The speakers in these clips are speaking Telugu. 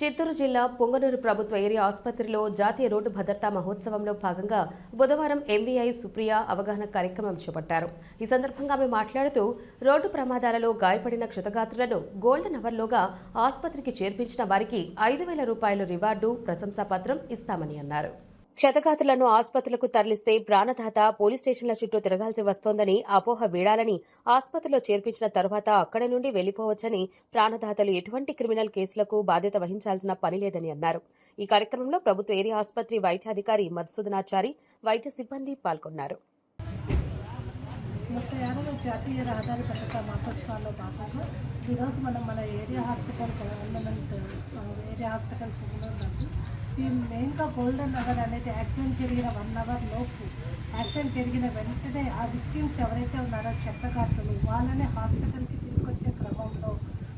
చిత్తూరు జిల్లా పొంగనూరు ప్రభుత్వ ఏరియా ఆసుపత్రిలో జాతీయ రోడ్డు భద్రతా మహోత్సవంలో భాగంగా బుధవారం ఎంవీఐ సుప్రియ అవగాహన కార్యక్రమం చేపట్టారు. ఈ సందర్భంగా ఆమె మాట్లాడుతూ రోడ్డు ప్రమాదాలలో గాయపడిన క్షతగాత్రులను గోల్డెన్ అవర్లోగా ఆసుపత్రికి చేర్పించిన వారికి ఐదు వేల రూపాయల రివార్డు ప్రశంసాపత్రం ఇస్తామని అన్నారు. క్షతగాతులను ఆసుపత్రులకు తరలిస్తే ప్రాణదాత పోలీస్ స్టేషన్ల చుట్టూ తిరగాల్సి వస్తోందని అపోహ వీడాలని ఆసుపత్రిలో చేర్పించిన తరువాత అక్కడి నుండి వెళ్ళిపోవచ్చని ప్రాణదాతలు ఎటువంటి క్రిమినల్ కేసులకు బాధ్యత వహించాల్సిన పని లేదని అన్నారు. ఈ కార్యక్రమంలో ప్రభుత్వ ఏరియా ఆసుపత్రి వైద్యాధికారి మధుసూదనాచారి వైద్య సిబ్బంది పాల్గొన్నారు. ముప్పై ఆరవ జాతీయ రహదారి భద్రతా మాసోత్సవాల్లో భాగంగా ఈరోజు మనం మన area hospital government area hospital నందు ఈ మెయిన్గా గోల్డెన్ నగర్ అనేది యాక్సిడెంట్ జరిగిన వన్ అవర్ లోపు. యాక్సిడెంట్ జరిగిన వెంటనే ఆ విక్టిమ్స్ ఎవరైతే ఉన్నారో చెత్తగాతులు వాళ్ళని హాస్పిటల్కి తీసుకొచ్చే క్రమంలో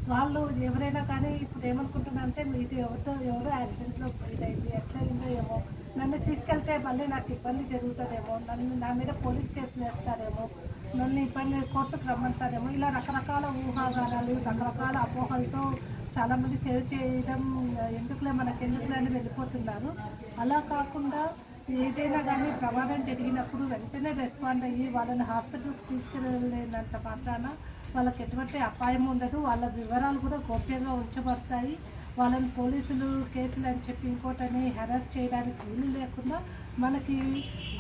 వాళ్ళు ఎవరైనా కానీ ఇప్పుడు ఏమనుకుంటున్నారంటే ఇది ఎవరితో ఎవరో యాక్సిడెంట్లో ఇదైంది ఎట్లా అయిందో ఏమో నన్ను తీసుకెళ్తే మళ్ళీ నాకు ఇబ్బంది జరుగుతుందేమో నన్ను నా మీద పోలీస్ కేసులు వేస్తారేమో నన్ను ఇబ్బంది కోర్టుకు రమ్మంటారేమో ఇలా రకరకాల ఊహాగానాలు రకరకాల అపోహలతో చాలామంది సేవ్ చేయడం ఎందుకులే మనకెందుకులే అని వెళ్ళిపోతున్నారు. అలా కాకుండా ఏదైనా కానీ ప్రమాదం జరిగినప్పుడు వెంటనే రెస్పాండ్ అయ్యి వాళ్ళని హాస్పిటల్కి తీసుకెళ్ళలేనంత మాత్రాన వాళ్ళకి ఎటువంటి అపాయం ఉండదు. వాళ్ళ వివరాలు కూడా గోప్యంగా ఉంచబడతాయి. వాళ్ళని పోలీసులు కేసులు అని చెప్పి ఇంకోటని హెరాస్ చేయడానికి వీలు లేకుండా మనకి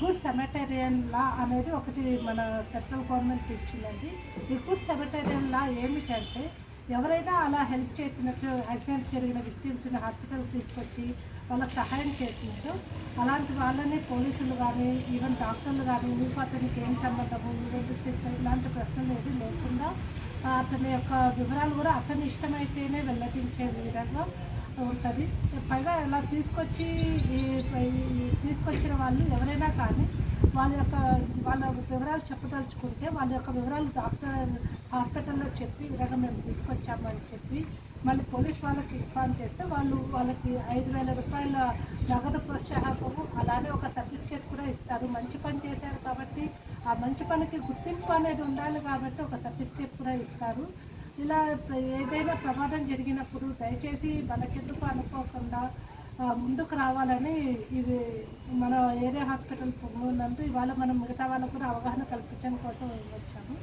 గుడ్ సెమెటేరియన్ లా అనేది ఒకటి మన సెంట్రల్ గవర్నమెంట్ ఇచ్చిందండి. ఈ గుడ్ సెమెటేరియన్ లా ఏమిటంటే ఎవరైనా అలా హెల్ప్ చేసినట్టు యాక్సిడెంట్ జరిగిన విక్టిమ్స్ని హాస్పిటల్కి తీసుకొచ్చి వాళ్ళకి సహాయం చేసినట్టు అలాంటి వాళ్ళని పోలీసులు కానీ ఈవెన్ డాక్టర్లు కానీ మీకు అతనికి ఏం సంబంధము మీరు ఇలాంటి ప్రశ్నలు ఏవి లేకుండా అతని యొక్క వివరాలు కూడా అతని ఇష్టమైతేనే వెల్లడించే విధంగా ఉంటుంది. పైగా ఇలా తీసుకొచ్చి తీసుకొచ్చిన వాళ్ళు ఎవరైనా కానీ వాళ్ళ యొక్క వాళ్ళ వివరాలు చెప్పదలుచుకుంటే వాళ్ళ యొక్క వివరాలు డాక్టర్ హాస్పిటల్లో చెప్పి ఇలాగ మేము తీసుకొచ్చామని చెప్పి మళ్ళీ పోలీస్ వాళ్ళకి ఇన్ఫార్మ్ చేస్తే వాళ్ళు వాళ్ళకి ఐదు వేల రూపాయల నగదు ప్రోత్సాహకము అలానే ఒక సర్టిఫికేట్ కూడా ఇస్తారు. మంచి పని చేశారు కాబట్టి ఆ మంచి పనికి గుర్తింపు అనేది ఉండాలి కాబట్టి ఒక సర్టిఫికేట్ కూడా ఇస్తారు. ఇలా ఏదైనా ప్రమాదం జరిగినప్పుడు దయచేసి మనకెందుకు అనుకోకుండా ముందుకు రావాలని ఇది మన ఏరియా హాస్పిటల్ పొంగునందు ఇవాళ మనం మిగతా వాళ్ళకు కూడా అవగాహన కల్పించడం కోసం వచ్చాము.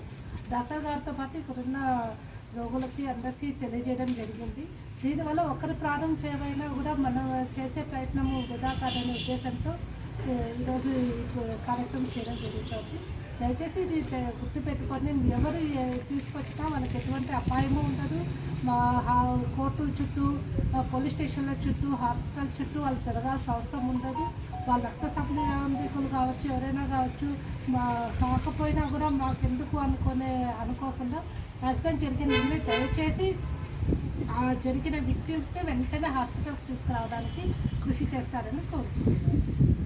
డాక్టర్ గారితో పాటు ఇక్కడున్న రోగులకి అందరికీ తెలియజేయడం జరిగింది. దీనివల్ల ఒకరి ప్రాణం సేవ్ అయినా కూడా మనం చేసే ప్రయత్నము వృధా కాదనే ఉద్దేశంతో ఈరోజు కార్యక్రమం చేయడం జరుగుతుంది. దయచేసి ఇది గుర్తుపెట్టుకొని ఎవరు తీసుకొచ్చినా వాళ్ళకి ఎటువంటి అపాయము ఉండదు. మా హా- కోర్టుల చుట్టూ పోలీస్ స్టేషన్ల చుట్టూ హాస్పిటల్ చుట్టూ వాళ్ళు తిరగాల్సిన అవసరం ఉండదు. వాళ్ళ రక్త సంబంధికులు కావచ్చు ఎవరైనా కావచ్చు మా కాకపోయినా కూడా మాకెందుకు అనుకునే అనుకోకుండా యాక్సిడెంట్ జరిగిన వెంటనే దయచేసి జరిగిన విక్టిమ్స్ని వెంటనే హాస్పిటల్కి తీసుకురావడానికి కృషి చేస్తారని కోరుకుంటున్నాను.